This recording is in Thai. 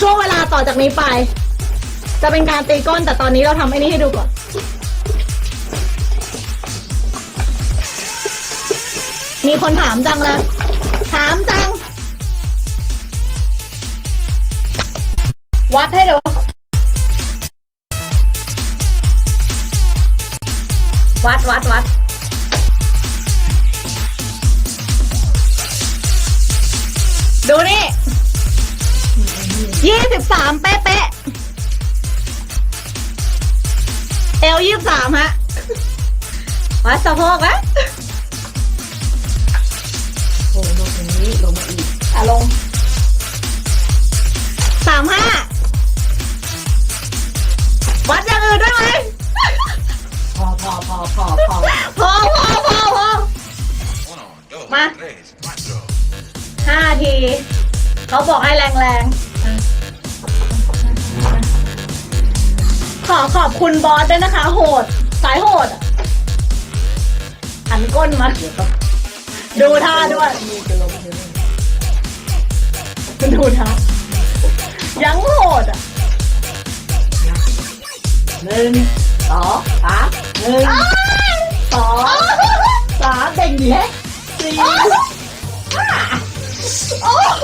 ช่วงเวลาต่อจากนี้ไป จะเป็นการตีก้น แต่ตอนนี้เราทำไอ้นี่ให้ดูก่อน มีคนถามจังเลยถามจัง วัดให้ดูวัดวัดวัดดูนี่ ยี่สิบสามเป๊ะเป๊ะเอลยี่สิบสามฮะวัดสะโพกไหมโอ้ลงตรงนี้ลงมาอีกอะลงสามห้าวัดอย่างอื่นด้วยไหมพอพอพอพอพอพอพอพอพอ Uno, dos, Ma. tres, cuatro. ห้าที เขาบอกให้แรงแรง ขอขอบคุณบอสด้วยนะคะ โหด สายโหดอะหันก้นมาดูท่าด้วยนี่จะลงเธอดูท่ายังโหดอะหนึ่งสองสามหนึ่งสองสามเด้งดีแฮะสี่ขอบคุณบอ